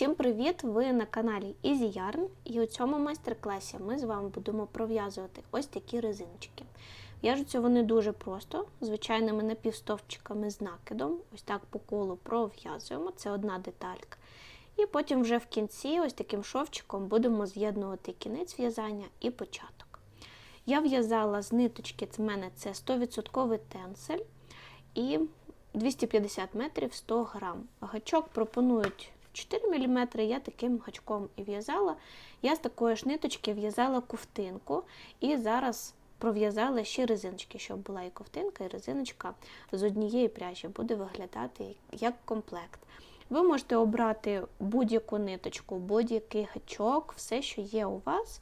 Всім привіт! Ви на каналі Easy Yarn і у цьому майстер-класі ми з вами будемо пров'язувати ось такі резиночки. В'яжуться вони дуже просто, звичайними напівстовпчиками з накидом. Ось так по колу пров'язуємо, це одна деталька. І потім вже в кінці, ось таким шовчиком, будемо з'єднувати кінець в'язання і початок. Я в'язала з ниточки, в мене це 100% тенсель і 250 метрів 100 грам. Гачок пропонують 4 мм, я таким гачком і в'язала. Я з такої ж ниточки в'язала ковтинку і зараз пров'язала ще резиночки, щоб була і ковтинка, і резиночка з однієї пряжі буде виглядати як комплект. Ви можете обрати будь-яку ниточку, будь-який гачок, все, що є у вас.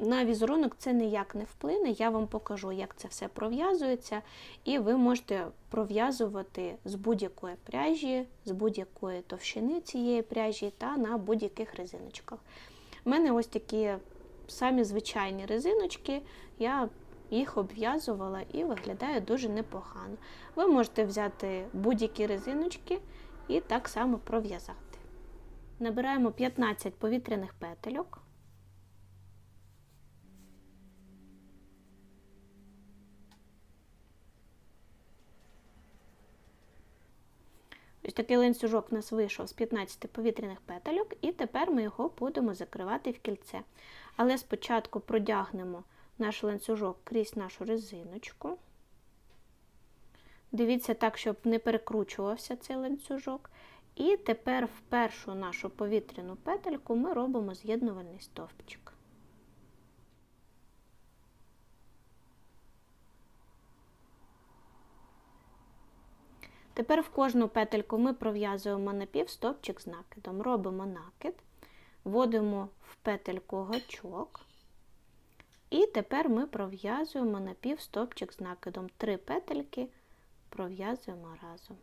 На візерунок це ніяк не вплине, я вам покажу, як це все пров'язується, і ви можете пров'язувати з будь-якої пряжі, з будь-якої товщини цієї пряжі та на будь-яких резиночках. У мене ось такі самі звичайні резиночки, я їх обв'язувала і виглядає дуже непогано. Ви можете взяти будь-які резиночки і так само пров'язати. Набираємо 15 повітряних петельок. Такий ланцюжок у нас вийшов з 15 повітряних петельок, і тепер ми його будемо закривати в кільце. Але спочатку продягнемо наш ланцюжок крізь нашу резиночку. Дивіться так, щоб не перекручувався цей ланцюжок. І тепер в першу нашу повітряну петельку ми робимо з'єднувальний стовпчик. Тепер в кожну петельку ми пров'язуємо напівстопчик з накидом. Робимо накид, вводимо в петельку гачок, і тепер ми пров'язуємо напівстопчик з накидом. Три петельки пров'язуємо разом.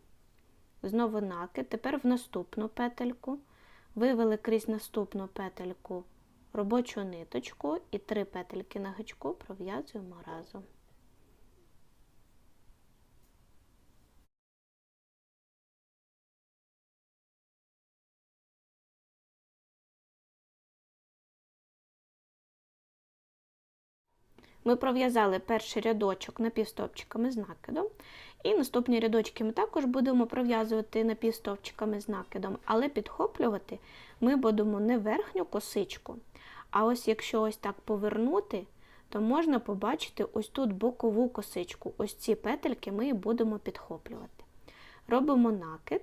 Знову накид, тепер в наступну петельку. Вивели крізь наступну петельку робочу ниточку і три петельки на гачку пров'язуємо разом. Ми пров'язали перший рядочок напівстовпчиками з накидом, і наступні рядочки ми також будемо пров'язувати напівстовпчиками з накидом, але підхоплювати ми будемо не верхню косичку, а ось якщо ось так повернути, то можна побачити ось тут бокову косичку. Ось ці петельки ми будемо підхоплювати. Робимо накид.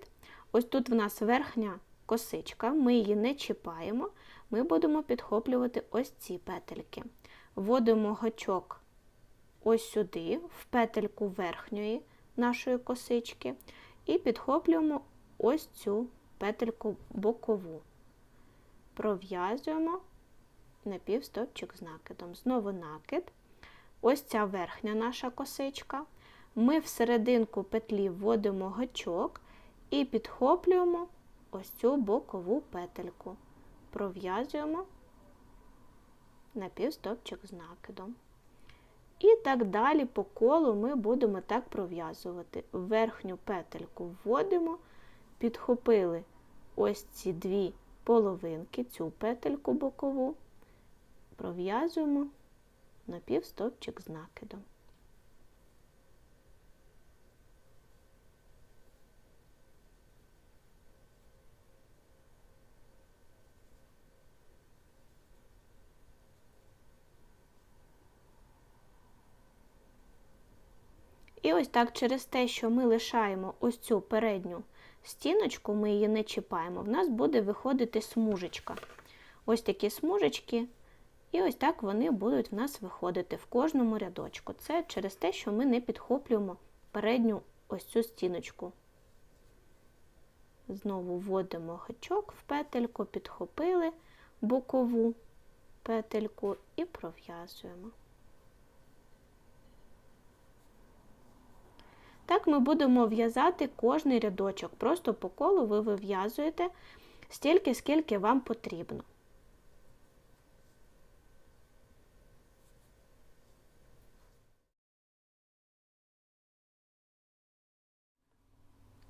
Ось тут в нас верхня косичка, ми її не чіпаємо, ми будемо підхоплювати ось ці петельки вводимо гачок ось сюди, в петельку верхньої нашої косички, і підхоплюємо ось цю петельку бокову. Пров'язуємо напівстопчик з накидом. Знову накид. Ось ця верхня наша косичка. Ми в серединку петлі вводимо гачок і підхоплюємо ось цю бокову петельку. Пров'язуємо напівстопчик з накидом. І так далі по колу ми будемо так пров'язувати. Верхню петельку вводимо, підхопили ось ці дві половинки, цю петельку бокову, пров'язуємо напівстопчик з накидом. І ось так через те, що ми лишаємо ось цю передню стіночку, ми її не чіпаємо, в нас буде виходити смужечка. Ось такі смужечки, і ось так вони будуть в нас виходити в кожному рядочку. Це через те, що ми не підхоплюємо передню ось цю стіночку. Знову вводимо гачок в петельку, підхопили бокову петельку і пров'язуємо. Так ми будемо в'язати кожний рядочок. Просто по колу ви вив'язуєте стільки, скільки вам потрібно.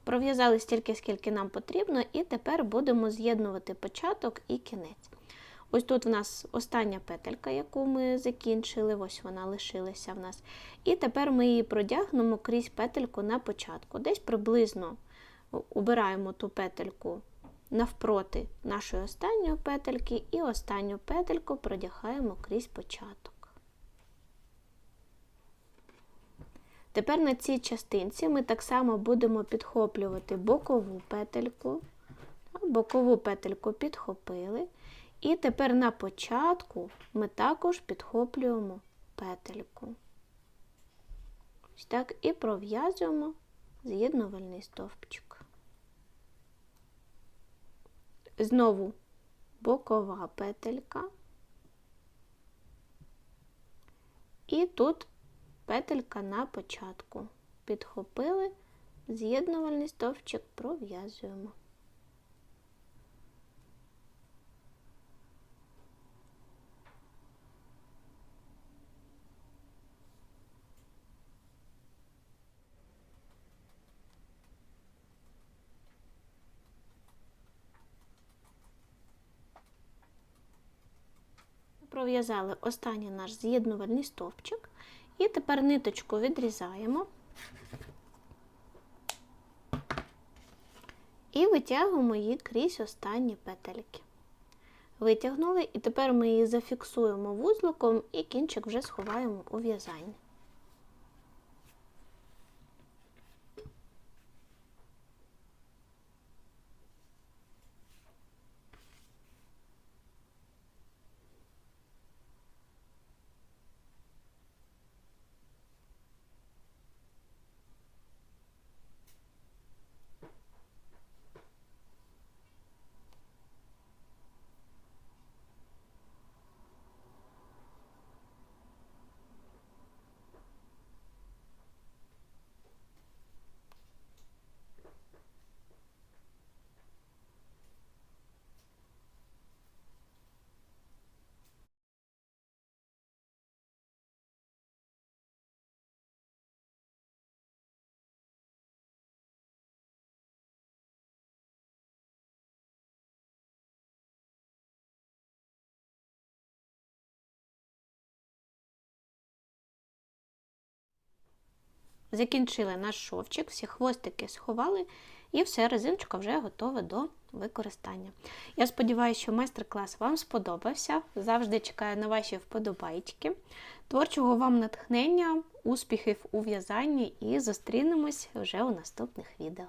Пров'язали стільки, скільки нам потрібно, і тепер будемо з'єднувати початок і кінець. Ось тут в нас остання петелька, яку ми закінчили, ось вона лишилася в нас. І тепер ми її продягнемо крізь петельку на початку. Десь приблизно убираємо ту петельку навпроти нашої останньої петельки, і останню петельку продягаємо крізь початок. Тепер на цій частинці ми так само будемо підхоплювати бокову петельку. Бокову петельку підхопили. І тепер на початку ми також підхоплюємо петельку. Ось так і пров'язуємо з'єднувальний стовпчик. Знову бокова петелька. І тут петелька на початку. Підхопили, з'єднувальний стовпчик пров'язуємо. Пров'язали останній наш з'єднувальний стовпчик, і тепер ниточку відрізаємо і витягуємо її крізь останні петельки. Витягнули, і тепер ми її зафіксуємо вузликом і кінчик вже сховаємо у в'язання. Закінчили наш шовчик, всі хвостики сховали, і все, резиночка вже готова до використання. Я сподіваюся, що майстер-клас вам сподобався. Завжди чекаю на ваші вподобайки. Творчого вам натхнення, успіхів у в'язанні і зустрінемось вже у наступних відео.